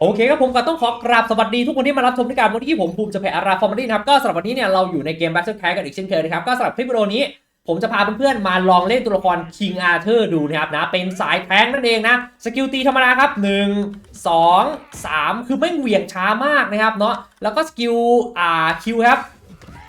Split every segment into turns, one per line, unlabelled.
โอเคครับผมก็ต้องขอกราบสวัสดีทุกคนที่มารับชมในการวันที่ผมภูมิจะแผ่อาราฟอร์มารีนะครับก็สำหรับวันนี้เนี่ยเราอยู่ในเกม Battle Cast กันอีกเช่นเคยนะครับก็สำหรับคลิปวิดีโอนี้ ผมจะพาเพื่อนๆมาลองเล่นตัวละคร King Arthur ดูนะครับนะเป็นสายแทงค์นั่นเองนะสกิลตีธรรมดาครับ 1 2 3 คือไม่เหวี่ยงช้ามากนะครับเนาะแล้วก็สกิลอ่าคิวครับ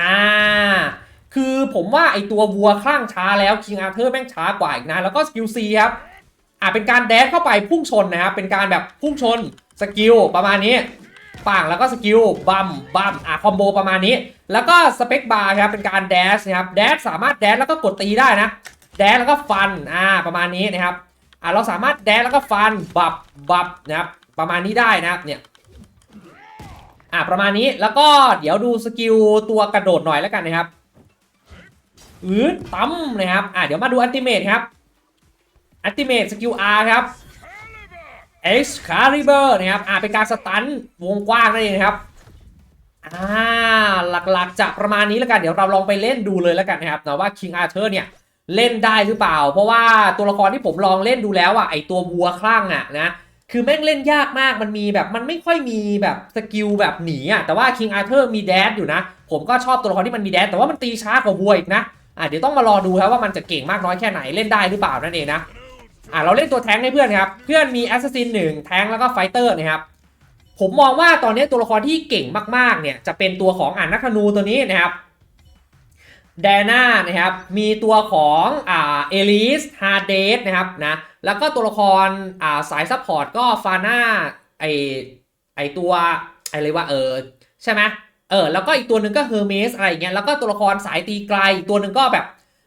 อ่าคือผมว่าไอตัววัวคลั่งช้าแล้ว King Arthur แม่งช้ากว่าอีกนะแล้วก็สกิล C ครับ อ่าเป็นการแดนเข้าไปพุ่งชนนะครับเป็นการแบบพุ่งชนสกิลประมาณนี้ปังแล้วก็สกิลบัมบัมอ่าคอมโบประมาณนี้ แล้วก็สเปคบาร์ครับเป็นการแดชนะครับแดชสามารถแดชแล้วก็กดตีได้นะแดชแล้วก็ฟันอ่าประมาณนี้นะครับอ่าเราสามารถแดชแล้วก็ฟันบับบับนะครับประมาณนี้ได้นะครับเนี่ยอ่าประมาณนี้แล้วก็เดี๋ยวดูสกิลตัวกระโดดหน่อยแล้วกันนะครับอืดตั้มนะครับอ่าเดี๋ยวมาดูอัลติเมทครับ อัลติเม e สกิล R ครับ Excalibur นะครับอ่าเป็นการสตันวงกว้างนั่นเองครับอ่าหลักๆจะประมาณนี้แล้วกันเดี๋ยวเราลองไปเล่นดูเลยแล้วกันนะครับนะว่า King Arthur เนี่ยเล่นได้หรือเปล่า เพราะว่าตัวละครที่ผมลองเล่นดูแล้วอะไอตัววัวคลั่งอะนะคือแม่งเล่นยากมากมันมีแบบมันไม่ค่อยมีแบบสกิลแบบหนีอะแต่ว่า King Arthur มีแดดอยู่นะ ผมก็ชอบตัวละครที่มันมีแดดแต่ว่ามันตีช้ากว่าวัวอีกนะอ่าเดี๋ยวต้องมารอดูครับว่ามันจะเก่งมากน้อยแค่ไหนเล่นได้หรือเปล่านั่นเองนะ อ่าเราเล่นตัวแท้งให้เพื่อนครับ เพื่อนมีแอสซัสซินหนึ่งแท้งแล้วก็ไฟเตอร์นะครับผมมองว่าตอนนี้ตัวละครที่เก่งมากๆเนี่ยจะเป็นตัวของอ่านนักธนูตัวนี้นะครับแดน่านะครับมีตัวของอ่าเอลิสฮาเดสนะครับนะแล้วก็ตัวละครอ่าสายซัพพอร์ตก็ฟาน่าไอไอตัวไอเลยว่าเออใช่ไหมเออแล้วก็อีกตัวหนึ่งก็เฮอร์เมสอะไรอย่างเงี้ยแล้วก็ตัวละครสายตีไกลตัวหนึ่งก็แบบ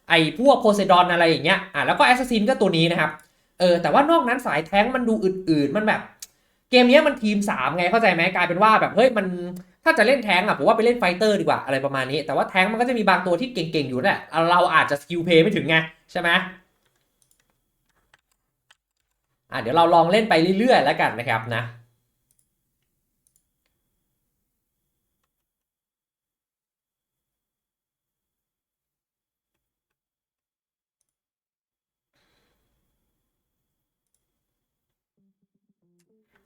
ไอพวกโพไซดอนอะไรอย่างเงี้ยอ่าแล้วก็แอสซัสซินก็ตัวนี้นะครับ เออแต่ว่านอกนั้นสายแท้งมันดูอืดๆมันแบบ เกมนี้มันทีม3ไงเข้าใจไหมกลายเป็นว่าแบบเฮ้ยมันถ้าจะเล่นแท้งอะผมว่าไปเล่นไฟเตอร์ดีกว่าอะไรประมาณนี้ แต่ว่าแท้งมันก็จะมีบางตัวที่เก่งๆอยู่แหละเราอาจจะสกิลเพย์ไม่ถึงไงใช่ไหมอะเดี๋ยวเราลองเล่นไปเรื่อยๆแล้วกันนะครับนะ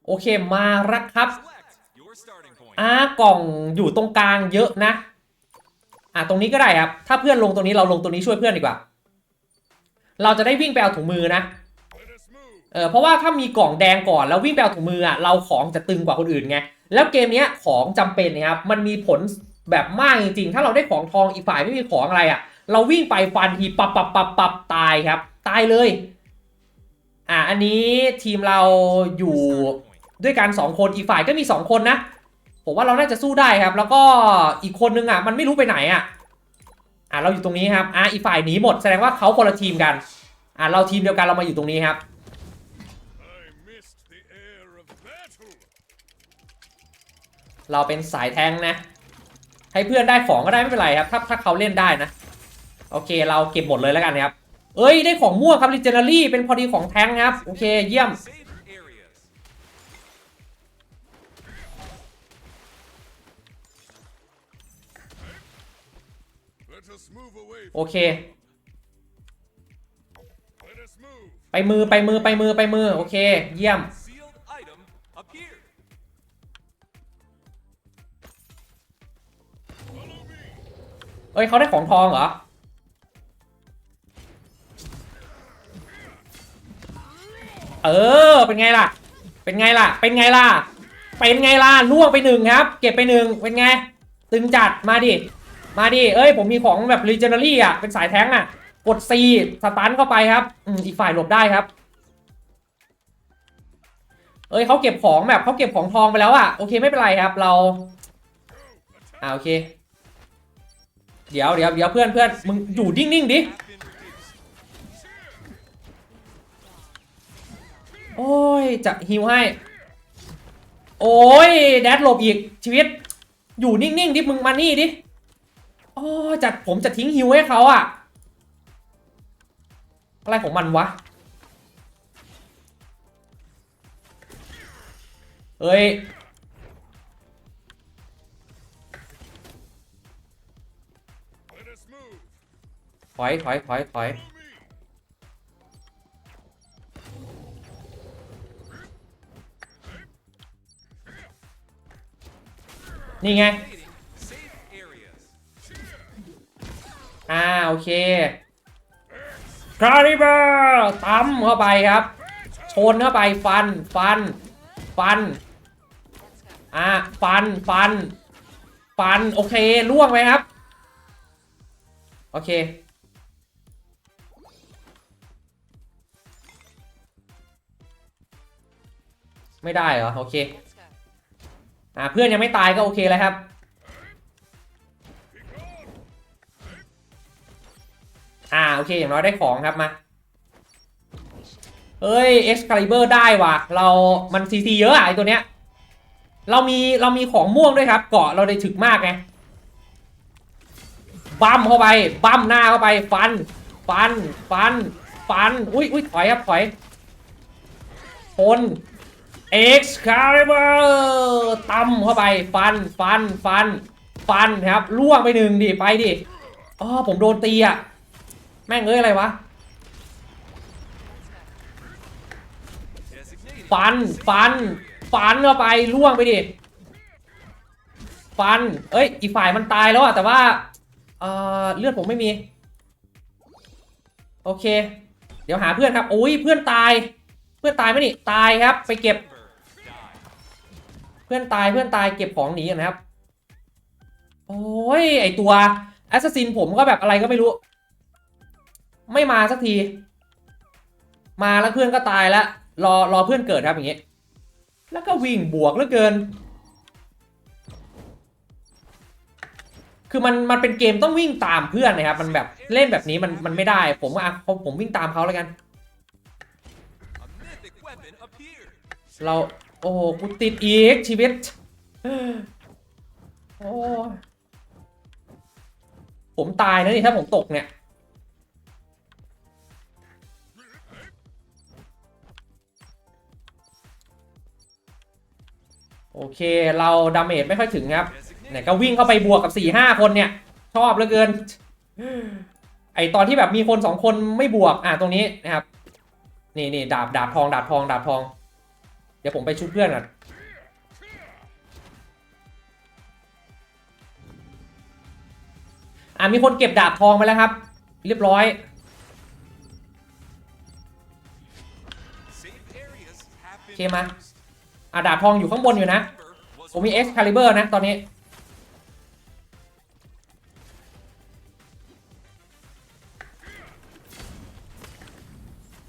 โอเคมารักครับอ่ากล่องอยู่ตรงกลางเยอะนะ อ่าตรงนี้ก็ได้ครับ ถ้าเพื่อนลงตรงนี้เราลงตรงนี้ช่วยเพื่อนดีกว่า เราจะได้วิ่งไปเอาถุงมือนะ เออเพราะว่าถ้ามีกล่องแดงก่อนแล้ววิ่งไปเอาถุงมืออะเราของจะตึงกว่าคนอื่นไง แล้วเกมนี้ของจำเป็นนะครับ มันมีผลแบบมากจริงๆ ถ้าเราได้ของทองอีกฝ่ายไม่มีของอะไรอะ เราวิ่งไปฟันทีปับปับปับปับตายครับ ตายเลย อ่าอันนี้ทีมเราอยู่ ด้วยกันสองคนอีกฝ่ายก็มีสองคนนะ ผมว่าเราน่าจะสู้ได้ครับ แล้วก็อีกคนนึงอะมันไม่รู้ไปไหนอะอะเราอยู่ตรงนี้ครับอะอีกฝ่ายหนีหมดแสดงว่าเขาคนละทีมกันอะเราทีมเดียวกันเรามาอยู่ตรงนี้ครับ
I missed the air of battle.
เราเป็นสายแทงนะ ให้เพื่อนได้ของก็ได้ไม่เป็นไรครับ ถ้าถ้าเขาเล่นได้นะ โอเคเราเก็บหมดเลยแล้วกันนะครับ เอ้ยได้ของม่วงครับ Legendary เป็นพอดีของแทงครับ โอเคเยี่ยม โอเค
Let us move.
ไปมือไปมือไปมือไปมือ โอเค เยี่ยม
Sealed item appeared.
เอ้ยเขาได้ของทองเหรอ เออ เป็นไงล่ะ เป็นไงล่ะ เป็นไงล่ะ เป็นไงล่ะล่วงไปหนึ่งครับ เก็บไปหนึ่งเป็นไง ตึงจัดมาดิ มาดิ เอ้ย ผมมีของแบบ Legendary อะ เป็นสายแท้งอะ กด C สตันเข้าไปครับอืมอีกฝ่ายหลบได้ครับ เอ้ยเขาเก็บของแบบเขาเก็บของทองไปแล้วอะ โอเคไม่เป็นไรครับ เรา อ่าโอเค เดี๋ยวเดี๋ยวเดี๋ยวเพื่อนเพื่อนมึงอยู่นิ่งๆดิ
Have been reduced.
โอ้ย จะฮิวให้ โอ้ย แดดหลบอีกชีวิต อยู่นิ่งๆดิมึงมานี่ดิ โอ้จัดผมจะทิ้งฮิวให้เขาอะอะไรของมันวะเอ้ย ถอยถอยถอยถอยนี่ไง โอเคคาริเบอร์ตั้มเข้าไปครับ ชนเข้าไปฟันฟัน ฟัน อ่าฟันฟัน ฟัน โอเคล่วงไปครับ โอเค ไม่ได้เหรอ โอเค อ่าเพื่อนยังไม่ตายก็โอเคแล้วครับ เคอย่างน้อยได้ของครับมาเอ้ยเอ็กซ์คาลิเบอร์ได้ว่ะ เรามันซีซีเยอะอะไอตัวเนี้ย เรามีเรามีของม่วงด้วยครับ เกาะเราได้ถึกมากไงบัมเข้าไปบัมหน้าเข้าไปฟัน ฟัน ฟัน ฟัน อุ้ยอุ้ยถอยครับถอยชน Excalibur ตั้มเข้าไปฟันฟันฟัน ฟันครับล่วงไปหนึ่งดิไปดิอ๋อผมโดนตีอะ แม่งเอ้ยอะไรวะ ฟัน ฟัน ฟันเข้าไปล่วงไปดิ ฟัน เอ้ย อีกฝ่ายมันตายแล้วอะแต่ว่าเอ่อเลือดผมไม่มี โอเค เดี๋ยวหาเพื่อนครับโอ้ยเพื่อนตาย เพื่อนตายไหมนี่ ตายครับ ไปเก็บ เพื่อนตาย เพื่อนตายเก็บของหนีนนะครับ โอ้ย ไอตัวแอสซัสซินผมก็แบบอะไรก็ไม่รู้ ไม่มาสักที มาแล้วเพื่อนก็ตายแล้วรอรอเพื่อนเกิดครับอย่างเงี้ยแล้วก็วิ่งบวกเหลือเกิน คือมันมันเป็นเกมต้องวิ่งตามเพื่อนนะครับ มันแบบเล่นแบบนี้มันมันไม่ได้ ผมอะผมผมวิ่งตามเขาแล้วกัน เราโอ้โหกูติดอีกชีวิต โอ้ผมตายนะนี่ถ้าผมตกเนี่ย เค เราดาเมจไม่ค่อยถึงครับเนี่ยก็วิ่งเข้าไปบวกกับ4ี่ห้าคนเนี่ย ชอบเหลือเกิน ไอตอนที่แบบมีคนสองคนไม่บวกอะตรงนี้นะครับ นี่นี่ดาบดาบทอง ดาบทอง ดาบทอง เดี๋ยวผมไปชุบเพื่อนก่อนอะมีคนเก็บดาบทองไปแล้วครับ เรียบร้อยโอเคมาอะดาบทองอยู่ข้างบนอยู่นะ ผมมี Excalibur นะตอนนี้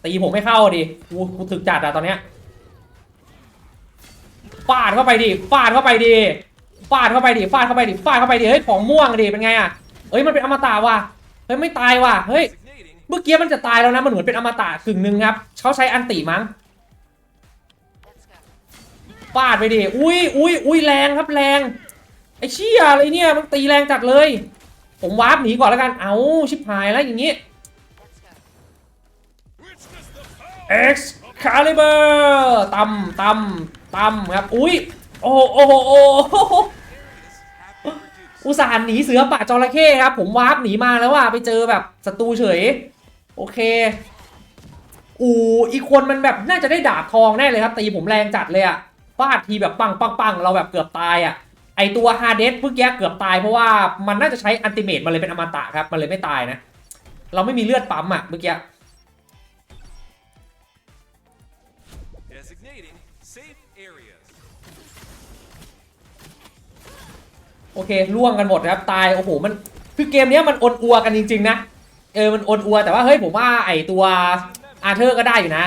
ตีผมไม่เข้าดิกูกูถึกจัดอะตอนเนี้ยฟาดเข้าไปดิฟาดเข้าไปดิฟาดเข้าไปดิฟาดเข้าไปดิฟาดเข้าไปดิเฮ้ยของม่วงดิเป็นไงอะเฮ้ยมันเป็นอมตะว่ะเฮ้ยไม่ตายว่ะเฮ้ยเมื่อกี้มันจะตายแล้วนะมันเหมือนเป็นอมตะกึ่งหนึ่งครับเขาใช้อันติมั้ง ฟาดไปดิ อุ้ยอุ้ยอุ้ยแรงครับแรง ไอ้เชี่ยอะไรเนี่ยมันตีแรงจัดเลย ผมวาร์ปหนีก่อนแล้วกัน เอาชิบหายแล้วอย่างงี้
Witness the power
Excalibur ตำตำตำครับ อุ้ย โอ้โหโอ้โหโอ้โห
have been reduced.
อุตส่าห์หนีเสือป่าจระเข้ครับ ผมวาร์ปหนีมาแล้วว่าไปเจอแบบศัตรูเฉย โอเค อูอีกคนมันแบบน่าจะได้ดาบทองแน่เลยครับ ตีผมแรงจัดเลยอะ ฟาดทีแบบปังปังปังเราแบบเกือบตายอะไอตัวฮาเดสเมื่อกี้เกือบตายเพราะว่ามันน่าจะใช้อันติเมตมันเลยเป็นอมตะครับ มันเลยไม่ตายนะ เราไม่มีเลือดปั๊มอะเมื่อกี้
Designating safe areas.
โอเคล่วงกันหมดครับตายโอ้โหมันคือเกมเนี้ยมันอดอัวกันจริง ๆ นะเออมันอดอัวแต่ว่าเฮ้ยผมว่าไอตัวอาเธอร์ก็ได้อยู่นะ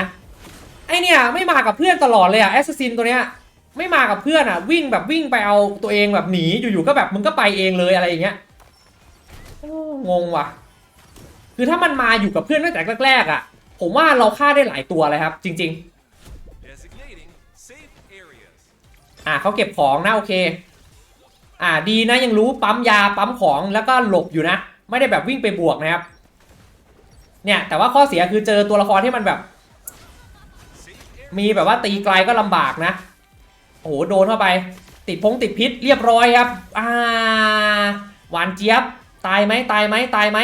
ไอเนี่ยไม่มากับเพื่อนตลอดเลยอะแอสซัสซินตัวเนี้ย ไม่มากับเพื่อนอะวิ่งแบบวิ่งไปเอาตัวเองแบบหนีอยู่ๆก็แบบมึงก็ไปเองเลยอะไรอย่างเงี้ยโอ้งงว่ะ คือถ้ามันมาอยู่กับเพื่อนตั้งแต่แรกๆอะผมว่าเราฆ่าได้หลายตัวเลยครับ จริง ๆ อ่าเขาเก็บของนะโอเค อ่าดีนะยังรู้ปั๊มยาปั๊มของแล้วก็หลบอยู่นะ ไม่ได้แบบวิ่งไปบวกนะครับ เนี่ยแต่ว่าข้อเสียคือเจอตัวละครที่มันแบบ มีแบบว่าตีไกลก็ลำบากนะ โอ้โหโดนเข้าไป ติดพงติดพิษเรียบร้อยครับอ่าหวานเจี๊ยบ ตายไหมตายไหมตายไหม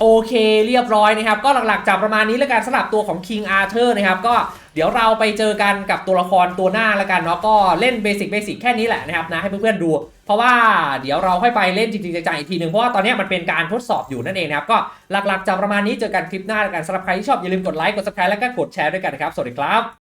โอเคเรียบร้อยนะครับ ก็หลักๆจะประมาณนี้แล้วกันสำหรับตัวของ King Arthur นะครับ ก็เดี๋ยวเราไปเจอกันกับตัวละครตัวหน้าแล้วกันเนาะก็เล่นเบสิกเบสิกแค่นี้แหละนะครับนะให้เพื่อนๆดู เพราะว่าเดี๋ยวเราค่อยไปเล่นจริงๆจังๆอีกทีหนึ่งเพราะว่าตอนนี้มันเป็นการทดสอบอยู่นั่นเองนะครับ ก็หลักๆจะประมาณนี้เจอกันคลิปหน้าแล้วกันสำหรับใครที่ชอบอย่าลืมกดไลค์กด subscribe แล้วก็กดแชร์ด้วยกันนะครับสวัสดีครับ